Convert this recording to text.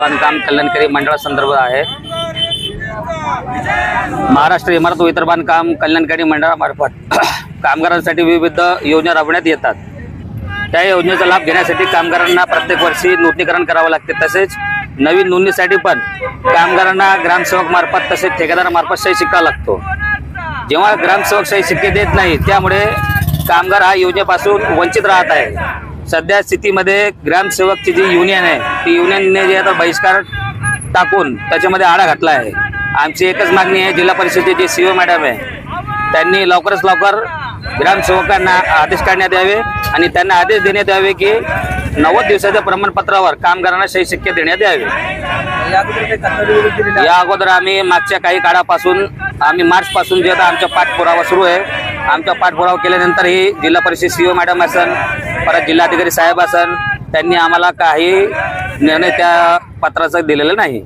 बांधकाम कल्याणकारी मंडळासंदर्भात आहे. महाराष्ट्र इमारत व इतर बांधकाम कल्याणकारी मंडळामार्फत कामगारांसाठी विविध योजना राबवण्यात येतात. त्या योजनेचा लाभ घेण्यासाठी कामगारांना प्रत्येक वर्षी नूतनीकरण करावं लागते. तसेच नवीन नोंदणीसाठी पण कामगारांना ग्रामसेवक मार्फत तसेच ठेकेदार मार्फत सही शिक्का लागतो. जेव्हा ग्रामसेवक सही शिक्के देत नाही त्यामुळे कामगार हा योजनेपासून वंचित राहत आहे. सध्या स्थितीमध्ये ग्रामसेवकची जी युनियन आहे ती युनियनने जे आता बहिष्कार टाकून त्याच्यामध्ये आळा घातला आहे. आमची एकच मागणी आहे जिल्हा परिषदेचे जे सी मॅडम आहे त्यांनी लवकरच लवकर ग्रामसेवकांना आदेश काढण्यात यावे आणि त्यांना आदेश देण्यात यावे की नव्वद दिवसाच्या प्रमाणपत्रावर कामगारांना सही देण्यात यावे. या अगोदर आम्ही मागच्या काही काळापासून आम्ही मार्चपासून जे आता आमचा पाठपुरावा सुरू आहे आमचा पाठपुरावा केल्यानंतर ही जिल्हा परिषद सीओ मॅडम असन परत जिल्हाधिकारी साहेब असन त्यांनी आम्हाला काही निर्णय त्या पत्राचा दिलेला नाही.